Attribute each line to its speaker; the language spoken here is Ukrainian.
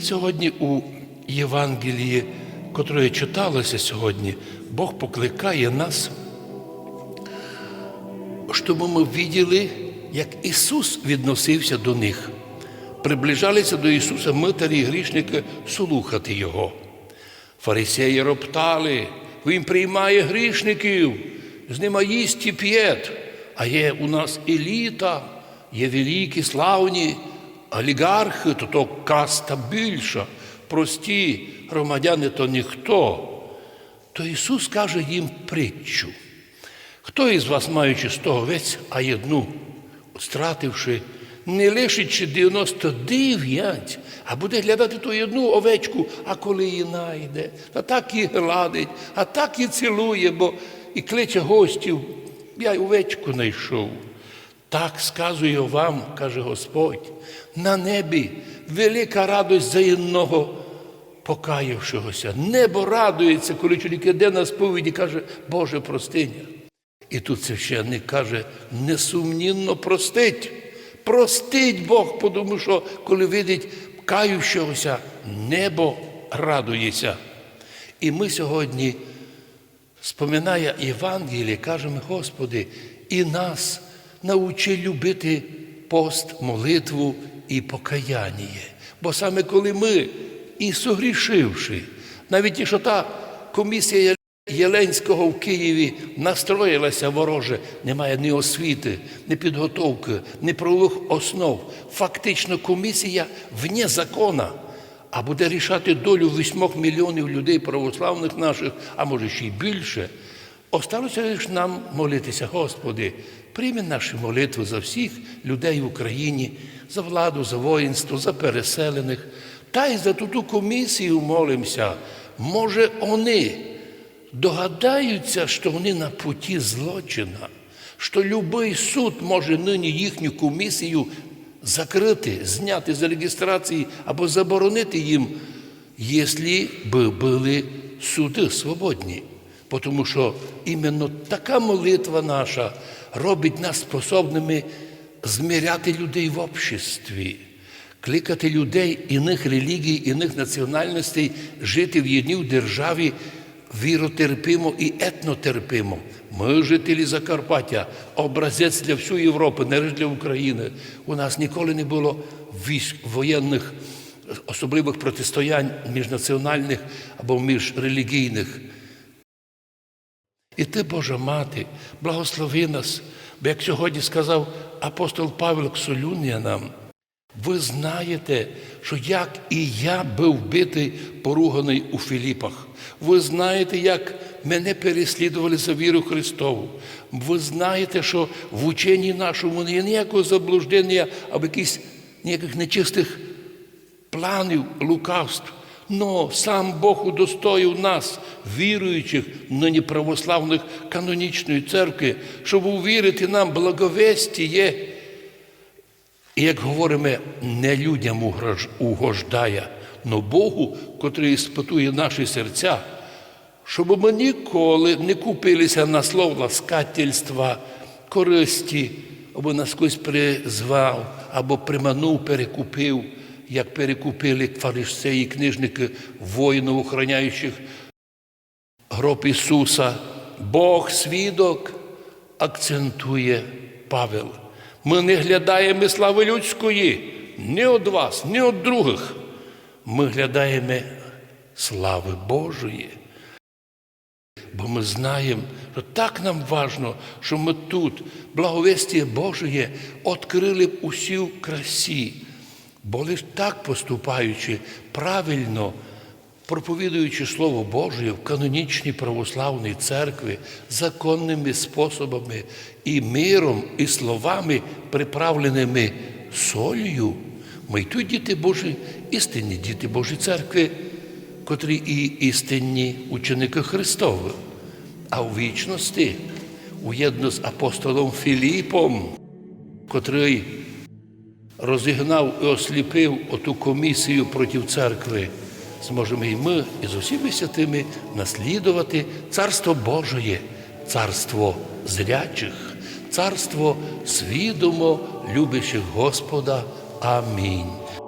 Speaker 1: Сьогодні у Євангелії, котре читалося сьогодні, Бог покликає нас, щоб ми виділи, як Ісус відносився до них. Приближалися до Ісуса митарі і грішники слухати Його. Фарисеї роптали, Він приймає грішників, з ними їсть і п'єт. А є у нас еліта, є великі, славні олігархи, то то каста більша, прості громадяни то ніхто. То Ісус каже їм притчу. Хто із вас, маючи сто овець, а одну стративши, не лишить 99, а буде глядати ту одну овечку, а коли її найде, та так і гладить, а так і цілує, бо і кличе гостів, я й овечку знайшов. Так сказую вам, каже Господь, на небі велика радость за одного покаявшогося. Небо радується, коли чоловік іде на сповіді каже, Боже простиня. І тут священник каже, несумнінно простить. Простить Бог, тому що коли видить кающогося, небо радується. І ми сьогодні, споминає Євангеліє, кажемо, Господи, і нас научи любити пост, молитву і покаяння. Бо саме коли ми, і согрішивши, навіть якщо та комісія Єленського в Києві настроїлася вороже, немає ні освіти, ні підготовки, ні правових основ. Фактично комісія вне закона, а буде рішати долю 8 мільйонів людей православних наших, а може ще й більше. Осталося лише нам молитися, Господи, прийми наші молитви за всіх людей в Україні, за владу, за воїнство, за переселених. Та й за ту комісію молимося. Може, вони догадаються, що вони на путі злочина, що будь-який суд може нині їхню комісію закрити, зняти з реєстрації або заборонити їм, якщо би були суди свободні. Тому що іменно така молитва наша робить нас способними зміряти людей в обществі, кликати людей іних релігій, іних національностей, жити в єдній державі віротерпимо і етнотерпимо. Ми, жителі Закарпаття, образець для всієї Європи, не лише для України. У нас ніколи не було військ воєнних, особливих протистоянь міжнаціональних або міжрелігійних. І ти, Божа Мати, благослови нас, бо як сьогодні сказав апостол Павло Ксолюнянам, ви знаєте, що як і я був битий, поруганий у Філіпах. Ви знаєте, як мене переслідували за віру Христову. Ви знаєте, що в ученні нашому не є ніякого заблуждення або якихось ніяких нечистих планів, лукавств. Но сам Бог удостоїв нас, віруючих, нині православних канонічної церкви, щоб увірити нам благовесті є. І як говоримо, не людям угождає, но Богу, котрий іспитує наші серця, щоб ми ніколи не купилися на слово ласкательства, користі, або нас хтось призвав, або приманув, перекупив, як перекупили фарисеї, книжники, воїнів, охороняючих гроб Ісуса. Бог свідок акцентує Павел. Ми не глядаємо слави людської, ні від вас, ні від других. Ми глядаємо слави Божої. Бо ми знаємо, що так нам важно, що ми тут, благовестие Божє, відкрили усі в красі. Бо лише так поступаючи правильно, проповідуючи Слово Боже в канонічній православній церкві законними способами і миром, і словами, приправленими солью, ми й тут діти Божі, істинні діти Божої церкви, котрі і істинні ученики Христові. А у вічності, уєдно з апостолом Філіпом, котрий розігнав і осліпив оту комісію проти церкви, зможемо і ми, і з усіми святими наслідувати Царство Божоє, царство зрячих, царство свідомо любящих Господа. Амінь.